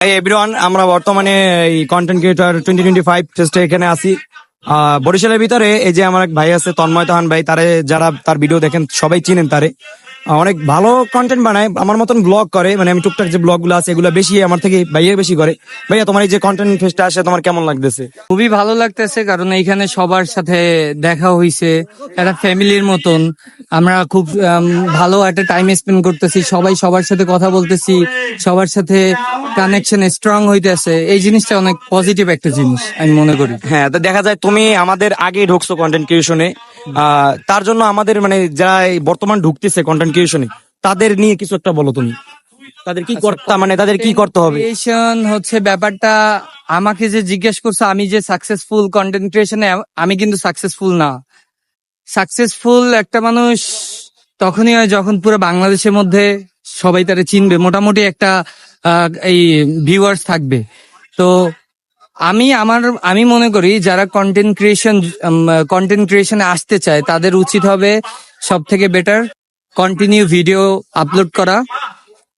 Everyone আমরা বর্তমানে এই content creator twenty twenty five টেস্টে এখানে আসি বরিশালের ভিতরে এই যে আমার এক ভাই আছে, তন্ময় তহান ভাই, তারে যারা তার ভিডিও দেখেন, সবাই চিনেন তারে। অনেক ভালো কন্টেন্ট বানায় আমার মতন ব্লগ করে মানে আমি টুকটাক যে ব্লগগুলো আছে এগুলো বেশি আমার থেকে ভাইয়া বেশি করে। ভাইয়া তোমার এই যে কন্টেন্ট ফেসটা আসে তোমার কেমন লাগতেছে? খুবই ভালো লাগতেছে কারণ এইখানে সবার সাথে দেখা হইছে একটা ফ্যামিলির মতন। আমরা খুব ভালো একটা টাইম স্পেন্ড করতেছি সবাই সবার সাথে কথা বলতেছি সবার সাথে কানেকশন স্ট্রং হইতেছে। এই জিনিসটা অনেক পজিটিভ একটা জিনিস আমি মনে করি। হ্যাঁ তো দেখা যায় তুমি আমাদের আগে ঢুকছো কন্টেন্ট ক্রিয়েশনে তার জন্য আমাদের মানে যারা বর্তমান ঢুকতেছে কন্টেন্ট ক্রিয়েশনে তাদের নিয়ে কিছু একটা বলো তুমি। তাদের কি করতে মানে তাদের কি করতে হবে? ক্রিয়েশন হচ্ছে ব্যাপারটা আমাকে যে জিজ্ঞেস করছ আমি যে সাকসেসফুল কন্টেন্ট ক্রিয়েশনে আমি কিন্তু সাকসেসফুল না। সাকসেসফুল একটা মানুষ তখনই হয় যখন পুরো বাংলাদেশের মধ্যে সবাই তারা চিনবে মোটামুটি একটা এই ভিউয়ার্স থাকবে। তো আমি আমার, আমি মনে করি যারা কন্টেন্ট ক্রিয়েশন কন্টেন্ট ক্রিয়েশনে আসতে চায়, তাদের উচিত হবে সব থেকে বেটার কন্টিনিউ ভিডিও আপলোড করা।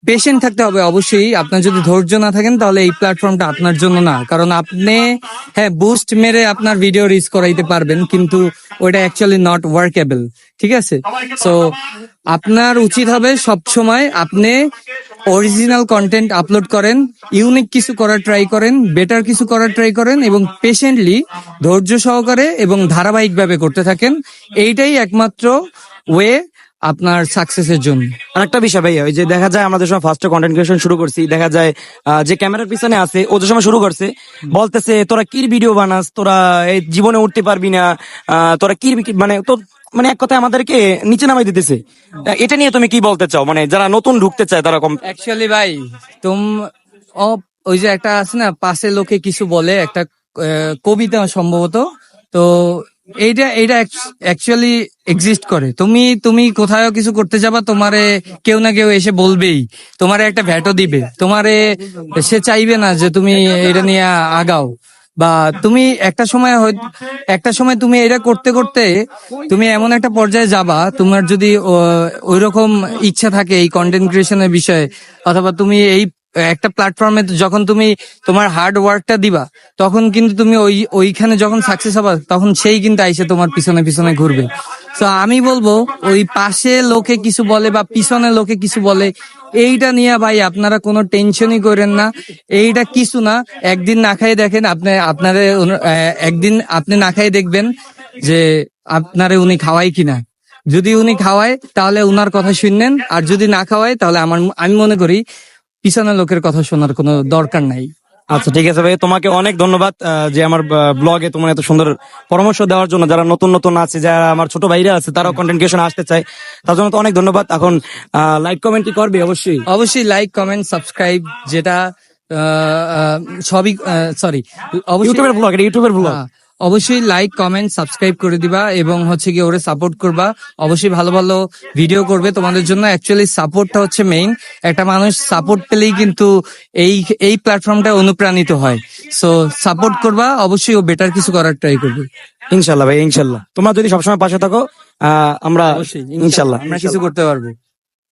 পেশেন্ট থাকতে হবে অবশ্যই। আপনার যদি ধৈর্য না থাকেন, তাহলে এই প্ল্যাটফর্মটা আপনার জন্য না। কারণ আপনি হ্যাঁ বুস্ট মেরে আপনার ভিডিও রিচ করাইতে পারবেন, কিন্তু ওইটা অ্যাকচুয়ালি নট ওয়ার্কেবল ঠিক আছে? সো আপনার উচিত হবে সব সময় আপনি অরিজিনাল কন্টেন্ট আপলোড করেন ইউনিক কিছু করার ট্রাই করেন বেটার কিছু করার ট্রাই করেন এবং পেশেন্টলি ধৈর্য সহকারে এবং ধারাবাহিকভাবে করতে থাকেন। এইটাই একমাত্র ওয়ে আপনার সাকসেসের জন্য। আরেকটা বিষয় ভাইয়া ওই যে দেখা যায় আমাদের সময় ফার্স্ট কন্টেন্ট ক্রিয়েশন শুরু করছি, দেখা যায় যে ক্যামেরার পিছনে আছে, ও যে সময় শুরু করছে, বলতেছে, তোরা কি ভিডিও বানাস? তোরা এই জীবনে উঠতে পারবি না তোরা কি মানে তো মানে এক কথায় আমাদেরকে নিচে নামাই দিতেছে। এটা নিয়ে তুমি কি বলতে চাও? মানে যারা নতুন ঢুকতে চায় তারা কম অ্যাকচুয়ালি ভাই, তুম ওই যে একটা আছে না, পাশে লোকে কিছু বলে, একটা কবিতা সম্ভবত। তো এইটা এইটা অ্যাকচুয়ালি এক্সিস্ট করে। তুমি তুমি কোথাও কিছু করতে যাবা, তোমারে কেউ না কেউ এসে বলবেই। তোমারে একটা ভ্যাটও দিবে। তোমারে সে চাইবে না যে তুমি এটা নিয়ে আগাও। বা তুমি একটা সময় হয়তো, একটা সময় তুমি এটা করতে করতে তুমি এমন একটা পর্যায়ে যাবা, তোমার যদি ওই রকম ইচ্ছা থাকে এই কন্টেন্ট ক্রিয়েশনের বিষয়ে, অথবা তুমি এই একটা প্ল্যাটফর্মে যখন তুমি তোমার হার্ড ওয়ার্কটা দিবা, তখন কিন্তু তুমি ওই, ওইখানে যখন সাকসেস হবা, তখন সেই কিন্তু আইসে তোমার পিছনে পিছনে ঘুরবে। তো আমি বলব, ওই পাশে লোকে কিছু বলে বা পিছনে লোকে কিছু বলে এইটা নিয়ে ভাই আপনারা কোনো টেনশনই করেন না। এইটা কিছু না, একদিন না খাই দেখেন আপনি, আপনাদের একদিন আপনি না খাই দেখবেন যে আপনারে উনি খাওয়াই কিনা। যদি উনি খাওয়ায়, তাহলে উনার কথা শুনলেন, আর যদি না খাওয়ায়, তাহলে আমার আমি মনে করি পিছনের লোকের কথা শোনার কোনো দরকার নাই। আচ্ছা ঠিক আছে ভাই। তোমাকে অনেক ধন্যবাদ যে আমার ব্লগে তোমার এত সুন্দর পরামর্শ দেওয়ার জন্য। যারা নতুন নতুন আছে যারা আমার ছোট ভাইরা আছে তারাও কন্টেন্ট ক্রিয়েশন আসতে চায় তার জন্য তো অনেক ধন্যবাদ। এখন লাইক কমেন্ট কি করবে? অবশ্যই। অবশ্যই লাইক কমেন্ট সাবস্ক্রাইব যেটা সবই সরি অবশ্যই ইউটিউবের ব্লগ এটা ইউটিউবের ব্লগ অবশ্যই লাইক কমেন্ট সাবস্ক্রাইব করে দিবা এবং হচ্ছে কি ওরে সাপোর্ট করবা। অবশ্যই ভালো ভালো ভিডিও করবে তোমাদের জন্য। অ্যাকচুয়ালি সাপোর্টটা হচ্ছে মেইন একটা মানুষ সাপোর্ট পেলেই কিন্তু এই এই প্ল্যাটফর্মটা অনুপ্রাণিত হয়। সো সাপোর্ট করবা অবশ্যই ও বেটার কিছু করার ট্রাই করবে। ইনশাল্লাহ ভাই ইনশাল্লাহ। তোমরা যদি সবসময় পাশে থাকো আমরা ইনশাল্লাহ আমরা কিছু করতে পারব।